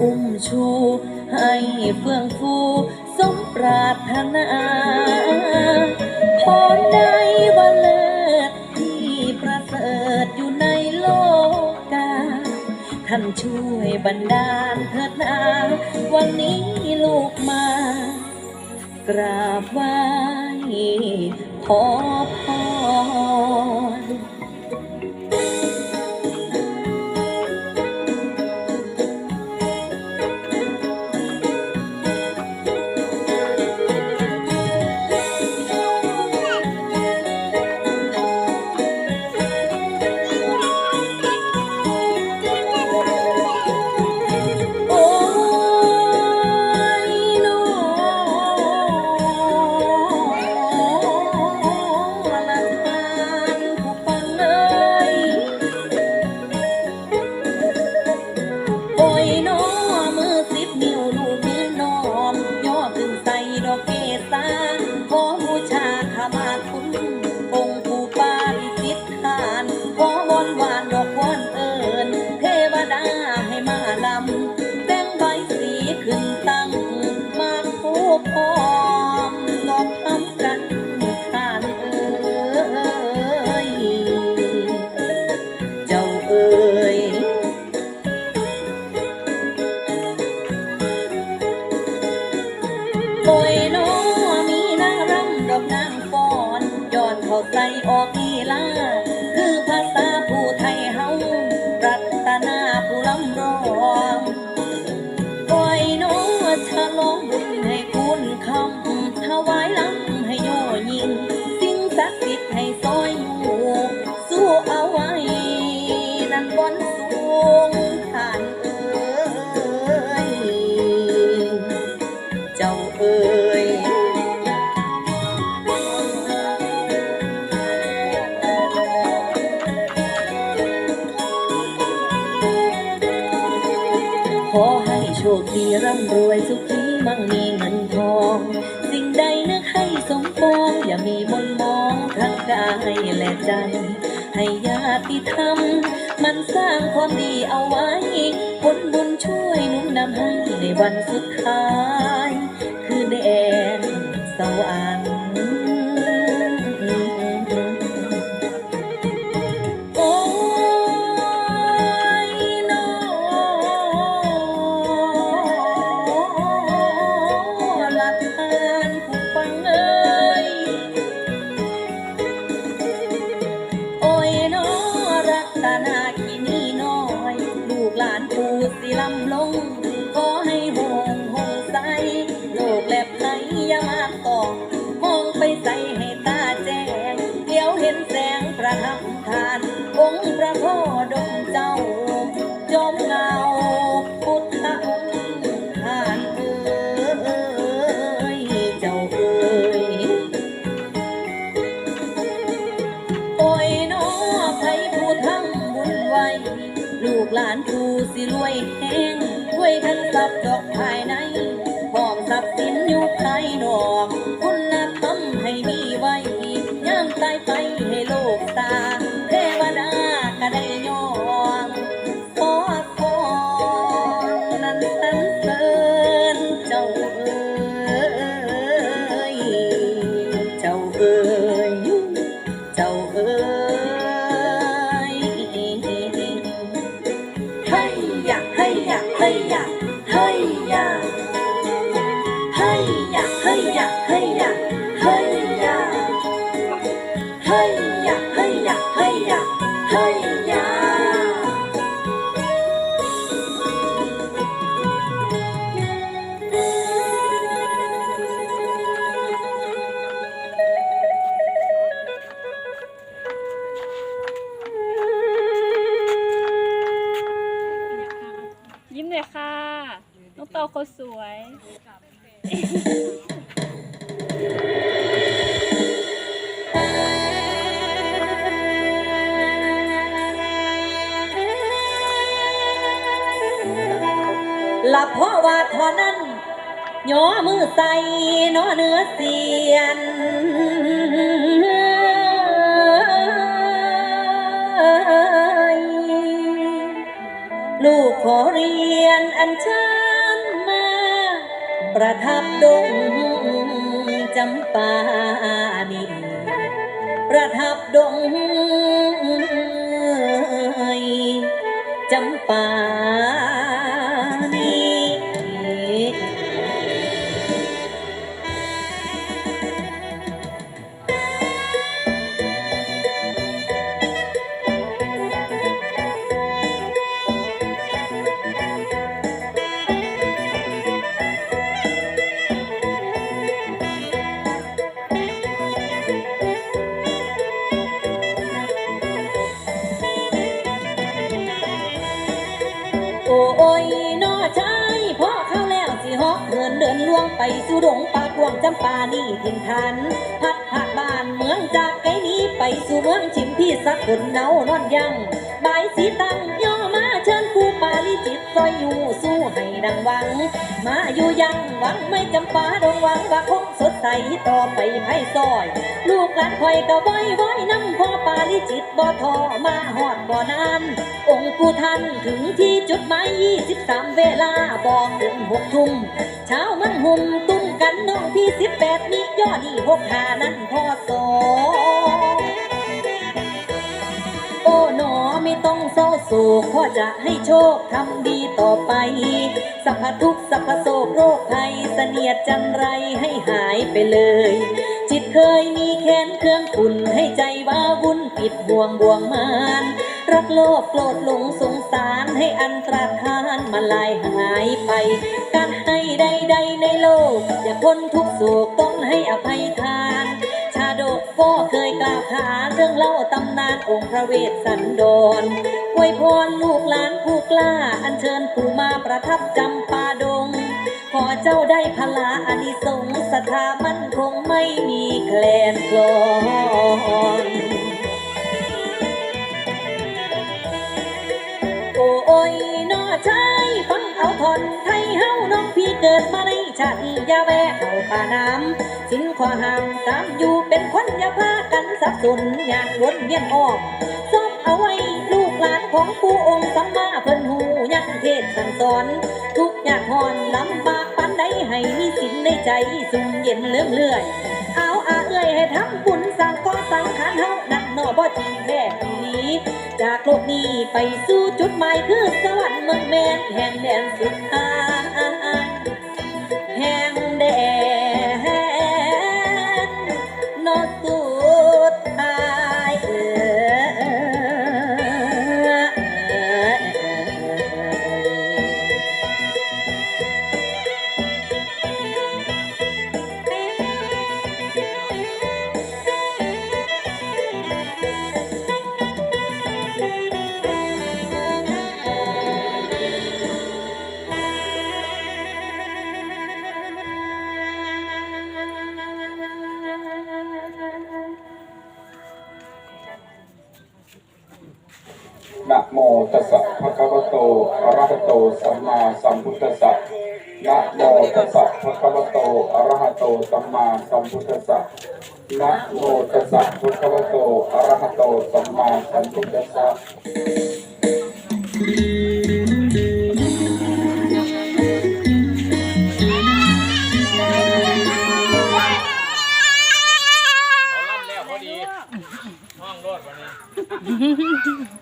อุ้มชู ให้เฟื่องฟูสมปรารถนาพอในวันเลิศที่ประเสริฐอยู่ในโลกกาท่านช่วยบรรดาลเถิดนาวันนี้ลูกมากราบไหว้ขอ ชคดีร่ำรวยสุขีมั่งมีเงินทอง สิ่งใดนึกให้สมปองอย่ามีบนมองทางกายและใจ ให้ญาติธรรม มันสร้างความดีเอาไว้ผลบุญช่วยนุ่มนำให้ในวันสุดท้าย คือแดนสวรรค์ิรวยแห้งรวยทันสับดอกภายในหอมสับสินอยู่ภายนอกคุณ โตเขาสวย หลับเพราะว่าทอนั้นย่อมือใส่นอเนื้อเสียน ลูกขอเรียนอันเชิญมา ประทับดงจำปานีประทับดงจำปา โอ้ยนอชายพ่อเข้าแล้วสิฮอกเดินเดินล่วงไปสู่ดงป่ากวางจำปานี่ถิ่นฐานพัดผ่าบ้านเมืองจากไกลนี้ไปสู่เมืองชิมพี่สักคนเนานอนยังบายสีตั้งย จิตซอยอยู่สู้ให้ดังหวัง มาอยู่ยังหวังไม่จำปาดงหวังว่าคงสดใสต่อไปไพ่ซอย ลูกหลานคอยก็ว้อยว้อยน้ำพ่อปาลิจิตบ่ทอมาหอดบ่นาน องค์ผู้ท่านถึงที่จุดหมาย23 เวลาบอกถึงหกทุ่มเช้ามันหุ่มตุ้มกันน้องพี่18มียอดนี่หกหานั้นพ่อสอ ต้องเศร้าโศกพ่อจะให้โชคทำดีต่อไปสัพพทุกสัพพโศกโรคภัยเสนียดจันไรให้หายไปเลย จิตเคยมีแค้นเครื่องขุนให้ใจว่าวุ่นปิดบ่วงบ่วงมานรักโลภโกรธหลงสงสารให้อันตรธานมาลายหายไป การให้ใดๆในโลก อย่าพ้นทุกโศกต้องให้อภัยทาน ก็เคยกล่าวขาเรื่องเล่าตำนานองค์พระเวสสันดรอวยพรลูกหลานผู้กล้า อัญเชิญผู้มาประทับจำปาดง ขอเจ้าได้พลาอานิสงส์ศรัทธามั่นคงไม่มีแคลนคลอนโอ้ย ชายฟังเอาทนไทยเฮาน้องพี่เกิดมาในชาตินี้อย่าแวะเข้าป่าน้ำสิ่งขอห้ามตามอยู่เป็นคนอย่าพากันสับสนงานวนเวียนออกซอบเอาไว้ลูกหลานของผู้องค์สัมมาเพิ่นหูยังเทศสั่งสอน ทุกข์ยากหอนลำบากปานใดให้มีสินในใจสุ่มเย็นเลื่อมเลื่อย เอาอาเอ้ยให้ทำบุญสร้างก็สังขารเฮานั่นนอบ่จริงแท้นี้ จากโลกนี้ไปสู่จุดหมายคือสวรรค์เมืองแม่นแห่งแดนสุดท้าย นะโมตัสสะภะคะวะโต อะระหะโต สัมมาสัมพุทธัสสะนะโมตัสสะภะคะวะโต อะระหะโต สัมมาสัมพุทธัสสะนะโมตัสสะภะคะวะโต อะระหะโต สัมมาสัมพุทธัสสะเขาล่ำแล้วพอดีห้องรถวันนี้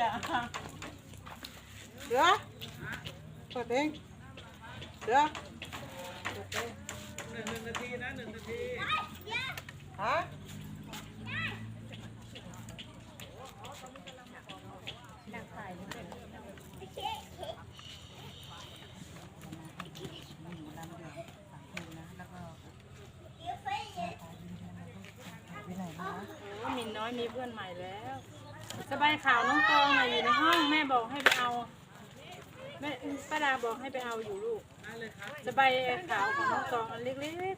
จ้ะเดี๋ยวเปิดเองเดี๋ยวหนึ่งหนึ่งนาทีนะหนึ่งนาทีฮะโอ้มินน้อยมีเพื่อนใหม่แล้ว สบายขาวน้องตองน่ะอยู่ในห้องแม่บอกให้ไปเอาแม่ป้าดาบอกให้ไปเอาอยู่ลูกสบายขาวของน้องตองอันเล็ก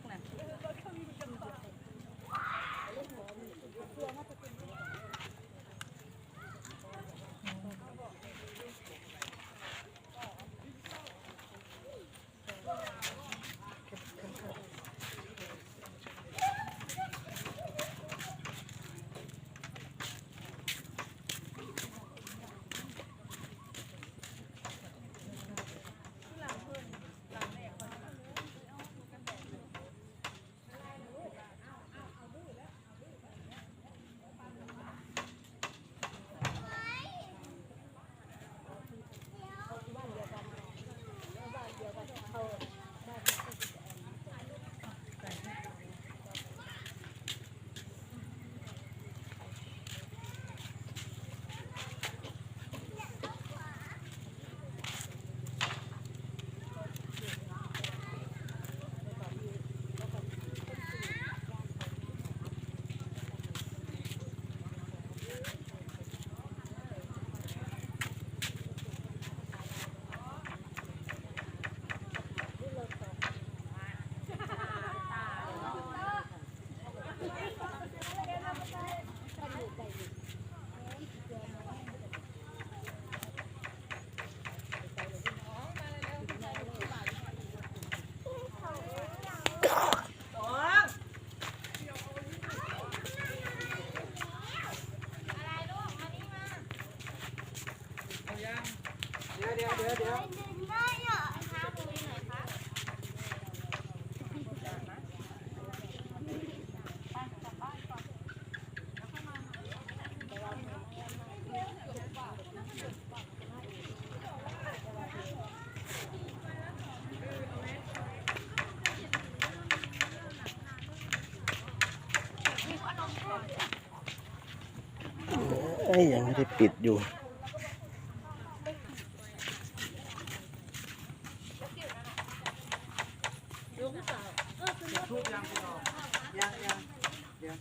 อ้ยยังไม่ได้ปิดอยู่